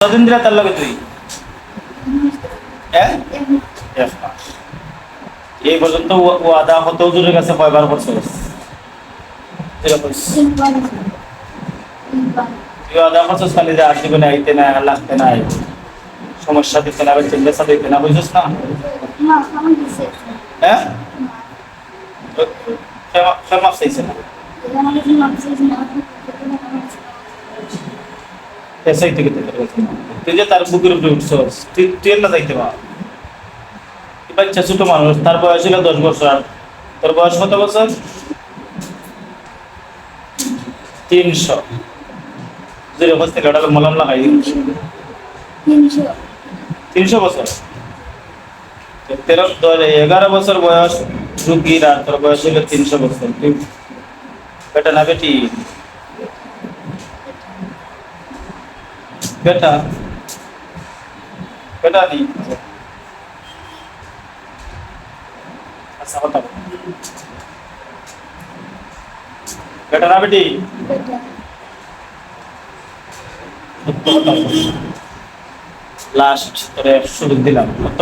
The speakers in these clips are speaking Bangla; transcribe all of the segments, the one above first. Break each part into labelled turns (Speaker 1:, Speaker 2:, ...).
Speaker 1: কতদিন দিলা তার লগে তুই? হ্যাঁ? এই পর্যন্ত ও- ও আদা কত হুজুরের কাছে কয়বার করছিস তুই আদা করছিস খালি যে আসবে না আইতে না লাগতে না সমস্যা দিতে না চিন্তা দিতে না বুঝছিস না? হ্যাঁ? ক্ষমা চাইছে না। এসআই থেকে দিতে পারছিস না। তুই যে তার বুকের উপরে উঠছস তুই তুই না যাইতে পার তুই বাচ্চা ছোট মানুষ তার বয়স ছিল দশ বছর। আর তোর বয়স কত বছর? তিনশো। ওটা মলম লাগাই তিনশো। বছর? তোর এগারো বছর বয়স রুগীর আর তোর বয়স হলো তিনশো বছর। বেটা না বেটি? বেটা বেটা নেই আচ্ছা বল। বেটা না লাস্ট তোরে সুযোগ দিলাম। সত্য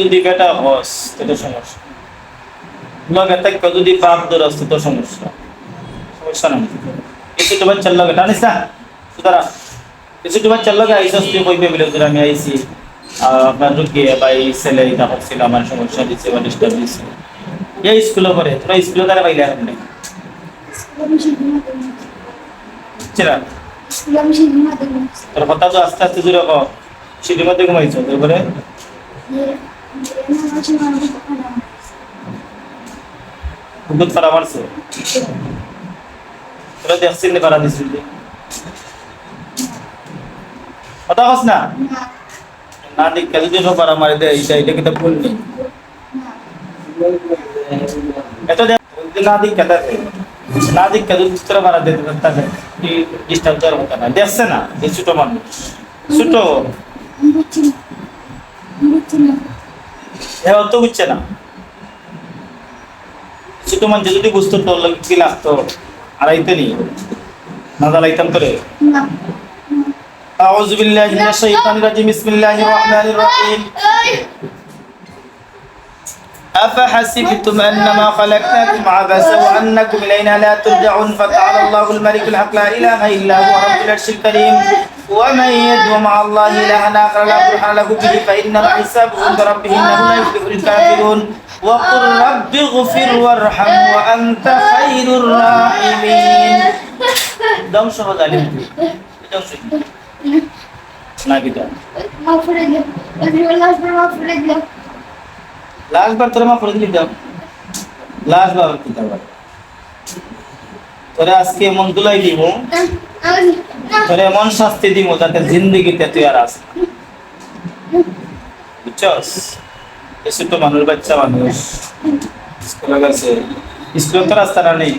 Speaker 1: যদি বেটা হস তো সমস্যা। লগে থাকবে যদি বাপ দরস তো সমস্যা। সমস্যা নাই। কিছু তো বাচ্চার লগে টানিস না? সুতরাং কিছু তো বাচ্চার লগে আইসস তুই কইবে বলে তোর আমি আইসি আপনার রুগী বা এই ছেলে, এটা হচ্ছিল আমার সমস্যা দিচ্ছে বা ডিস্টার্ব দিচ্ছে এই স্কুলে করে তোরা স্কুলে তারা পাইলে এখন নেই বুঝছি তোর কথা তো আস্তে আস্তে জুড়ে কর সিটির মধ্যে ঘুমাইছো, তারপরে? দুধ পারা মারছে? পারা দিছিস নি? কথা কস না? না পারা মারি দে এটা কিন্তু ভুল না না পারা দে তাহলে কি ডিস্টার্ব না। না এই ছোট মানুষ। ছোট? এ অত বুঝছে না। ছোট মানুষ যদি বুঝতো, তোর লাগে কি লাগতো? আড়াইতে নি না দাঁড়াইতাম করে أعوذ بالله من الشيطان الرجيم بسم الله الرحمن الرحيم أفحسبتم أنما خلقناكم عبثا وأنكم إلينا لا ترجعون فتعالى الله الملك الحق لا إله إلا هو رب العرش الكريم ومن يدعو مع الله إلها آخر لا برهان له به فإنما حسابه عند ربه إنه لا يفلح الكافرون وقل رب اغفر وارحم وأنت خير الراحمين دم সহজ আলিম দম সহজ না কিটা লাস্ট বার তোরা মা পড়ে দিলি দাও লাস্ট বার কি দাও তোরা আজকে এমন দুলাই দিব তোরা এমন শাস্তি দিব যাতে জিন্দগিতে তুই আর আস বুঝছস এসে তো মানুষ বাচ্চা মানুষ। স্কুলে গেছে। স্কুলে তো রাস্তা নেই।